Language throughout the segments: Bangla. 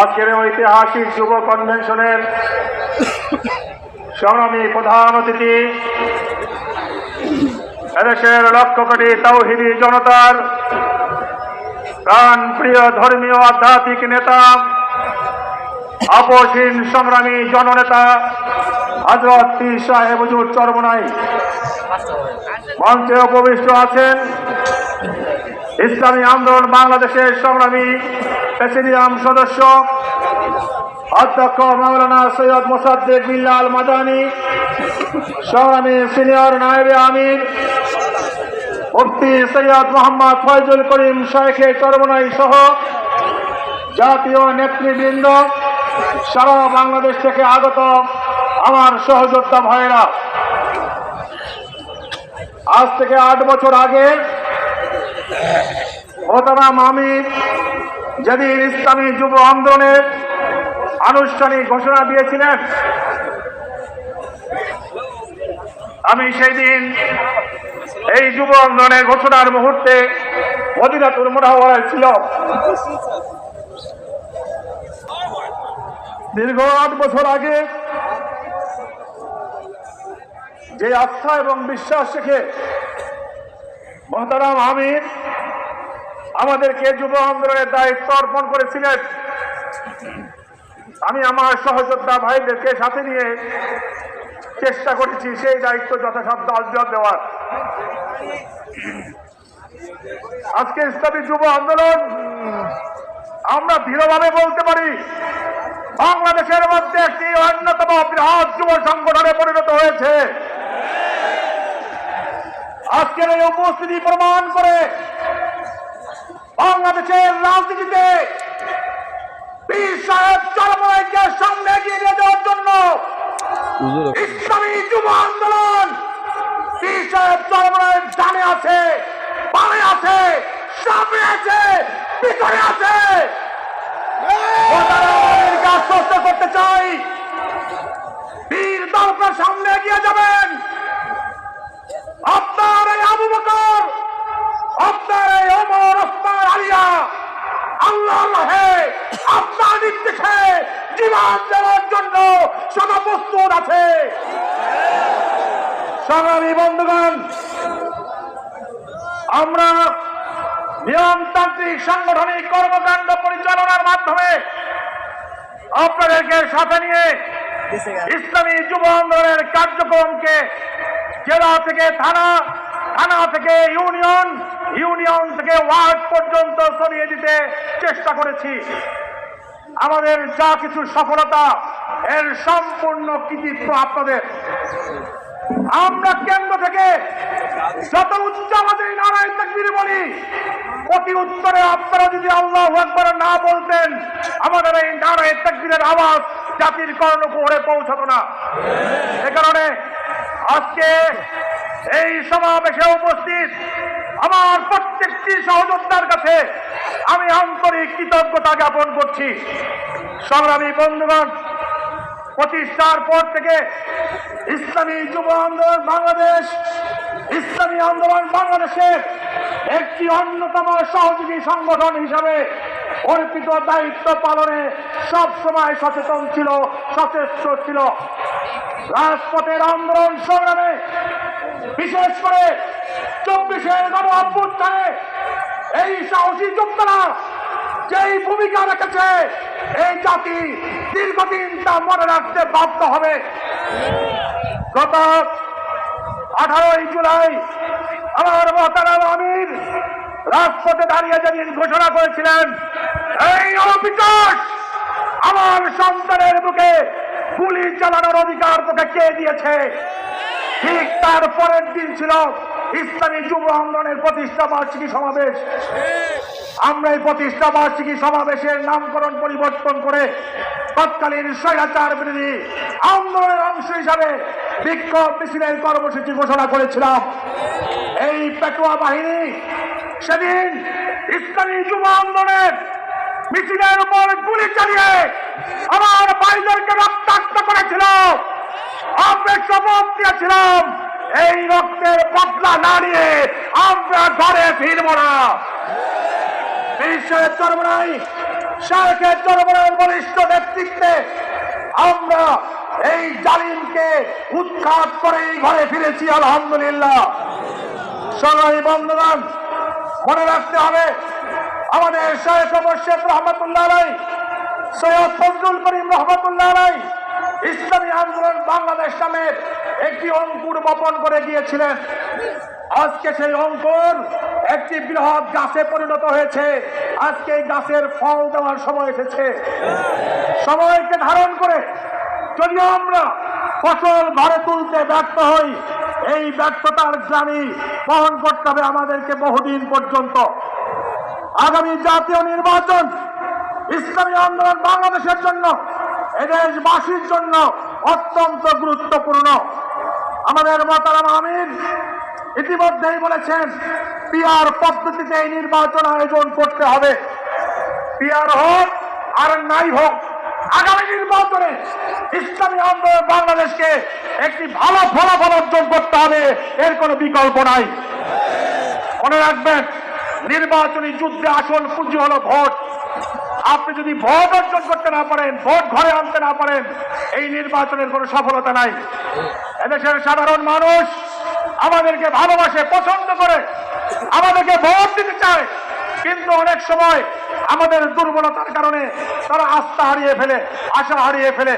আজকের ঐতিহাসিক যুব কনভেনশনের সংগ্রামী প্রধান অতিথি, এদেশের লক্ষ কোটি তৌহিদি জনতার প্রাণ প্রিয় ধর্মীয় আধ্যাত্মিক নেতা আপসীন সংগ্রামী জননেতা হজরত পীর সাহেব হুজুর চরমনাই। মঞ্চে উপবিষ্ট আছেন ইসলামী আন্দোলন বাংলাদেশের সংগ্রামী প্রেসিডিয়াম সদস্য, অধ্যক্ষ মাওলানা সৈয়দ মোসাদ্দেক বিল্লাল মাদানী, সংগ্রামী সিনিয়র নায়েবে আমির, মুফতি সৈয়দ মোহাম্মদ ফয়জুল করিম শেখে চরমনাই সহ জাতীয় নেতৃবৃন্দ, সারা বাংলাদেশ থেকে আগত আমার সহযোদ্ধা ভাইয়েরা আজ থেকে আট বছর আগে মোহতারাম আমির যেদিন ইসলামী যুব আন্দোলনের আনুষ্ঠানিক ঘোষণা দিয়েছিলেন, আমি সেই দিন এই যুব আন্দোলনের ঘোষণার মুহূর্তে মদিনাতুর মোনাওয়ারায় ছিল দীর্ঘ আট বছর আগে যে আস্থা এবং বিশ্বাস রেখে মহতারাম আমির আমাদেরকে যুব আন্দোলনের দায়িত্ব অর্পণ করেছিলেন। আমি আমার সহযোদ্ধা ভাইদেরকে সাথে নিয়ে চেষ্টা করেছি, সেই দায়িত্ব যথাসাধ্য আজ্ঞা দেওয়ার। আজকে ইসলামী যুব আন্দোলন, আমরা দৃঢ়ভাবে বলতে পারি, বাংলাদেশের মধ্যে একটি অন্যতম বৃহৎ যুব সংগঠনে পরিণত হয়েছে। আজকের এই উপস্থিতি প্রমাণ করে বাংলাদেশের রাজনীতিতে পীর সাহেব চরমাইকে সামনে এগিয়ে নিয়ে যাওয়ার জন্য ইসলামী যুব আন্দোলন পীর সাহেব ডানে আছে পায়ে আছে সামনে আছে পিছনে আছে। আশ্বস্ত করতে চাই। দলকে সামনে এগিয়ে যাবেন। আপনার এই আবু বকর আপনার এই ওমর আমরা নিয়মতান্ত্রিক সাংগঠনিক কর্মকাণ্ড পরিচালনার মাধ্যমে আপনাদেরকে সাথে নিয়ে ইসলামী যুব আন্দোলনের কার্যক্রমকে জেলা থেকে থানা থানা থেকে ইউনিয়ন ইউনিয়ন থেকে ওয়ার্ড পর্যন্ত ছড়িয়ে দিতে চেষ্টা করেছি। আমাদের যা কিছু সফলতা, এর সম্পূর্ণ কৃতিত্ব আপনাদের। আমরা কেন্দ্র থেকে যত উচ্চ আমাদের নারায়ণ তাকবীর বলি, অতি উত্তরে আপনারা যদি আল্লাহ একবার না বলতেন, আমাদের এই নারায়ণ তাকবীরের আওয়াজ জাতির কর্ণকুহরে পৌঁছাতো না। এ কারণে আজকে এই সমাবেশে উপস্থিত আমার প্রত্যেকটি সহযোদ্ধার কাছে আমি আন্তরিক কৃতজ্ঞতা জ্ঞাপন করছি। সংগ্রামী বন্ধুগণ প্রতিষ্ঠার পর থেকে ইসলামী যুব আন্দোলন বাংলাদেশ, ইসলামী আন্দোলন বাংলাদেশের একটি অন্যতম সহযোগী সংগঠন হিসাবে অর্পিত দায়িত্ব পালনে সবসময় সচেতন ছিল, সচেষ্ট ছিল। রাজপথের আন্দোলন সংগ্রামে, বিশেষ করে চব্বিশের গণ অভ্যুত্থানে এই সাহসী যোদ্ধারা যেই ভূমিকা রেখেছে, এই জাতি দীর্ঘদিন তা মনে রাখতে বাধ্য হবে। গত আঠারোই জুলাই আমার মহতারাম আমির রাজপথে দাঁড়িয়ে যেদিন ঘোষণা করেছিলেন, এই অবিকাশ আমার সন্তানের বুকে গুলি চালানোর অধিকার কে দিয়েছে। ঠিক তার পরের দিন ছিল ইসলামী যুব আন্দোলনের প্রতিষ্ঠা বার্ষিকী সমাবেশ। আমরা এই প্রতিষ্ঠা বার্ষিকী সমাবেশের নামকরণ পরিবর্তন করে তৎকালীন স্বৈরাচার বিরোধী আন্দোলনের অংশ হিসাবে বিক্ষোভ মিছিলের কর্মসূচি ঘোষণা করেছিলাম। এই পেটোয়া বাহিনী সেদিন ইসলামী যুব আন্দোলনের মিছিলের উপর গুলি চালিয়ে আমার ভাইদেরকে রক্তাক্ত করেছিল। আমরা শপথ দিয়েছিলাম এই রক্তের বদলা না নিয়ে আমরা ঘরে ফিরব না। বিশ্বের চরমনাই শাহেখের জনগণের বলিষ্ঠ নেতৃত্বে আমরা এই জালিমকে উৎখাত করেই ঘরে ফিরেছি, আলহামদুলিল্লাহ। সবাই বন্ধুগণ, মনে রাখতে হবে, আমাদের শেখ শেখ রহমতুল্লাহ আলাই, সৈয়দ ফজলুল করিম রহমতুল্লাহ আলাই ইসলামী আন্দোলন বাংলাদেশ নামের একটি অঙ্কুর বপন করে গিয়েছিলেন। আজকে সেই অঙ্কুর একটি বৃহৎ গাছে পরিণত হয়েছে। আজকে এই গাছের ফল দেওয়ার সময় এসেছে। সময়কে ধারণ করে যদি আমরা ফসল ঘরে তুলতে ব্যর্থ হই, এই ব্যর্থতার গ্লানি বহন করতে হবে আমাদেরকে বহুদিন পর্যন্ত। আগামী জাতীয় নির্বাচন ইসলামী আন্দোলন বাংলাদেশের জন্য এদেশবাসীর জন্য অত্যন্ত গুরুত্বপূর্ণ। আমাদের মতারাম আমিন ইতিমধ্যেই বলেছেন পিআর পদ্ধতিতে এই নির্বাচন আয়োজন করতে হবে। পিআর হোক আর নাই হোক, আগামী নির্বাচনে ইসলামী আন্দোলন বাংলাদেশকে একটি ভালো ফলাফল অর্জন করতে হবে, এর কোনো বিকল্প নাই। মনে রাখবেন, নির্বাচনী যুদ্ধে আসল পুঁজি হলো ভোট। আপনি যদি ভোট অর্জন করতে না পারেন, ভোট ঘরে আনতে না পারেন, এই নির্বাচনের কোনো সফলতা নাই। এদেশের সাধারণ মানুষ আমাদেরকে ভালোবাসে, পছন্দ করে, আমাদেরকে ভোট দিতে চায়। কিন্তু অনেক সময় আমাদের দুর্বলতার কারণে তারা আস্থা হারিয়ে ফেলে, আশা হারিয়ে ফেলে।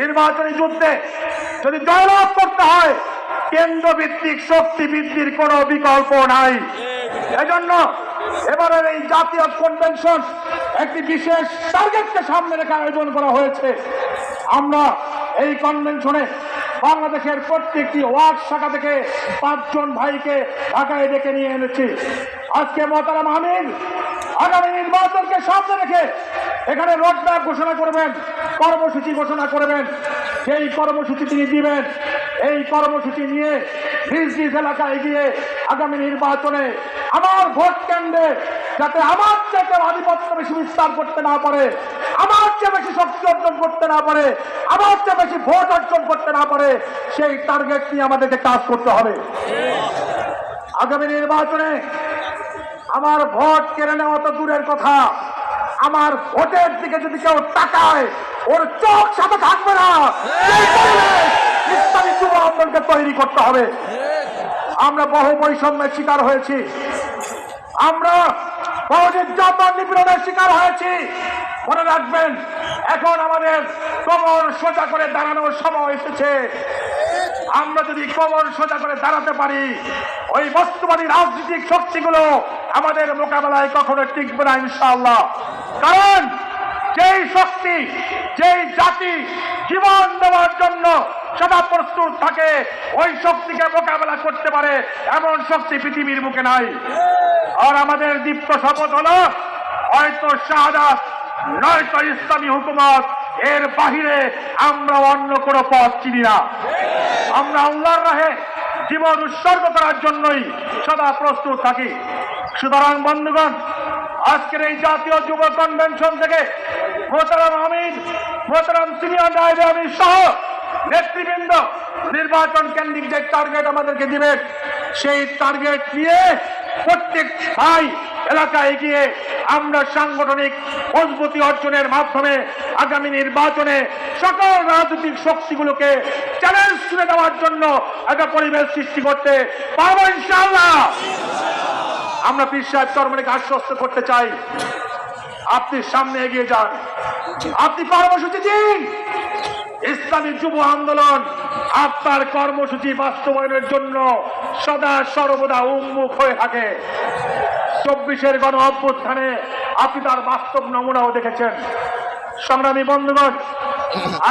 নির্বাচনী যুদ্ধে যদি জয়লাভ করতে হয় কেন্দ্র ভিত্তিক শক্তি বৃদ্ধির কোনো বিকল্প নাই। এজন্য এবারের এই জাতীয় কনভেনশন একটি বিশেষ টার্গেটকে সামনে রেখে আয়োজন করা হয়েছে। আমরা এই কনভেনশনে বাংলাদেশের প্রত্যেকটি ওয়ার্ড শাখা থেকে পাঁচজন ভাইকে ঢাকায় ডেকে নিয়ে এনেছি। আজকে মতারাম আমিন, আগামী নির্বাচনকে সামনে রেখে এখানে রোডম্যাপ ঘোষণা করবেন, কর্মসূচি ঘোষণা করবেন। সেই কর্মসূচি তিনি দিবেন। এই কর্মসূচি নিয়ে নিজ নিজ এলাকায় গিয়ে আগামী নির্বাচনে আমার ভোট কেন্দ্রে যাতে আমার চেয়ে আধিপত্য বেশি বিস্তার করতে না পারে, আমার চেয়ে বেশি শক্তি অর্জন করতে না পারে, আমার চেয়ে বেশি ভোট অর্জন করতে না পারে, সেই টার্গেট নিয়ে আমাদেরকে কাজ করতে হবে। আগামী নির্বাচনে আমার ভোট কেড়ে নেওয়া তো দূরের কথা। আমার ভোটের দিকে যদি কেউ তাকায়, ওর চোখ সাথে থাকবে না। ইসলামী যুব আন্দোলনকে তৈরি করতে হবে। আমরা বহু বৈষম্যের শিকার হয়েছি। আমরা বহু নির্যাতন নিপীড়নের শিকার হয়েছি। মনে রাখবেন, এখন আমাদের কোমর সোজা করে দাঁড়ানোর সময় এসেছে। আমরা যদি কোমর সোজা করে দাঁড়াতে পারি, ওই বস্তুবাদী রাজনৈতিক শক্তিগুলো আমাদের মোকাবেলায় কখনো টিকবে না ইনশাআল্লাহ। কারণ যেই শক্তি, যেই জাতি জীবন দেওয়ার জন্য সদা প্রস্তুত থাকে, ওই শক্তিকে মোকাবেলা করতে পারে এমন শক্তি পৃথিবীর মুখে নাই। আর আমাদের দীপ্ত শপথ হল হয়তো শাহাদাত, নয়তো ইসলামী হুকুমত। এর বাহিরে আমরা অন্য কোনো পথ চিনি না। আমরা আল্লাহর রাহে জীবন উৎসর্গ করার জন্যই সদা প্রস্তুত থাকি। সুতরাং বন্ধুগণ, আজকের এই জাতীয় যুব কনভেনশন থেকে মোতারাম আমিন মোতারাম সিনিয়র নায়েবে আমিন সহ নেতৃবৃন্দ নির্বাচন কেন্দ্রিক যে টার্গেট আমাদেরকে দিবেন সেই টার্গেট নিয়ে প্রত্যেক ভাই এলাকায় গিয়ে আমরা সাংগঠনিক মজবুতি অর্জনের মাধ্যমে আগামী নির্বাচনে সকল রাজনৈতিক শক্তিগুলোকে চ্যালেঞ্জ তুলে দেওয়ার জন্য একটা পরিবেশ সৃষ্টি করতে পারব ইনশাআল্লাহ। আমরা সাহেব চরমনিকে আশ্বস্ত করতে চাই। আপনি সামনে এগিয়ে যান। আপনি কর্মসূচি দিন ইসলামী যুব আন্দোলন আপনার কর্মসূচি বাস্তবায়নের জন্য সদা সর্বদা উন্মুখ হয়ে থাকে। চব্বিশের গণ অভ্যুত্থানে আপনি তার বাস্তব নমুনাও দেখেছেন। সংগ্রামী বন্ধুগণ,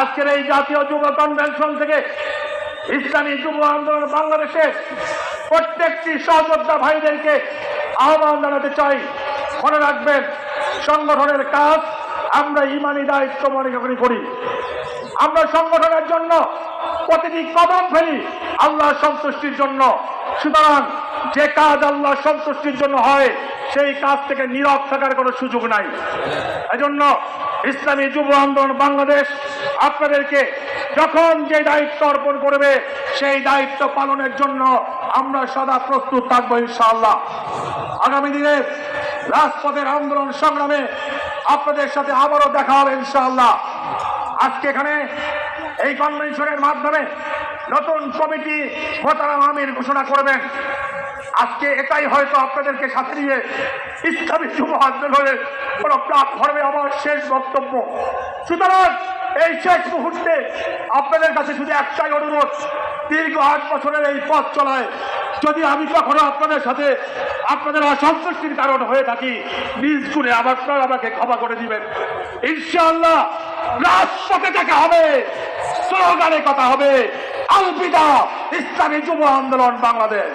আজকের এই জাতীয় যুব কনভেনশন থেকে ইসলামী যুব আন্দোলন বাংলাদেশের প্রত্যেকটি সহযোদ্ধা ভাইদেরকে আহ্বান জানাতে চাই। মনে রাখবেন সংগঠনের কাজ আমরা ইমানি দায়িত্ব মনে করি করি, আমরা সংগঠনের জন্য প্রতিটি কদম ফেলি আল্লাহ সন্তুষ্টির জন্য। সুতরাং যে কাজ আল্লাহ সন্তুষ্টির জন্য হয়, সেই কাজ থেকে নীরব থাকার কোনো সুযোগ নাই। এজন্য ইসলামী যুব আন্দোলন বাংলাদেশ আপনাদেরকে যখন যে দায়িত্ব অর্পণ করবে, সেই দায়িত্ব পালনের জন্য আমরা সদা প্রস্তুত থাকব ইনশাআল্লাহ। আগামী দিনে রাজপথের আন্দোলন সংগ্রামে আপনাদের সাথে আবারও দেখা হবে ইনশাআল্লাহ। আজকে এখানে এই কনভেনশনের মাধ্যমে নতুন কমিটি মোতারাম আমির ঘোষণা করবেন। আজকে এটাই হয়তো আপনাদেরকে সাথে নিয়ে ইসলামী যুব আন্দোলনের কোন প্ল্যাটফর্মে আমার শেষ বক্তব্য। সুতরাং এই শেষ মুহূর্তে আপনাদের কাছে শুধু একটাই অনুরোধ, দীর্ঘ আট বছরের এই পথ চলায় যদি আমি কখনো আপনাদের সাথে আপনাদের অসন্তুষ্টির কারণ হয়ে থাকি। নিজ আবার সব আমাকে ক্ষমা করে দিবেন। ইনশাআল্লাহ রাজপথে দেখা হবে। স্লোগানে কথা হবে, আলবিদা, ইসলামী যুব আন্দোলন বাংলাদেশ।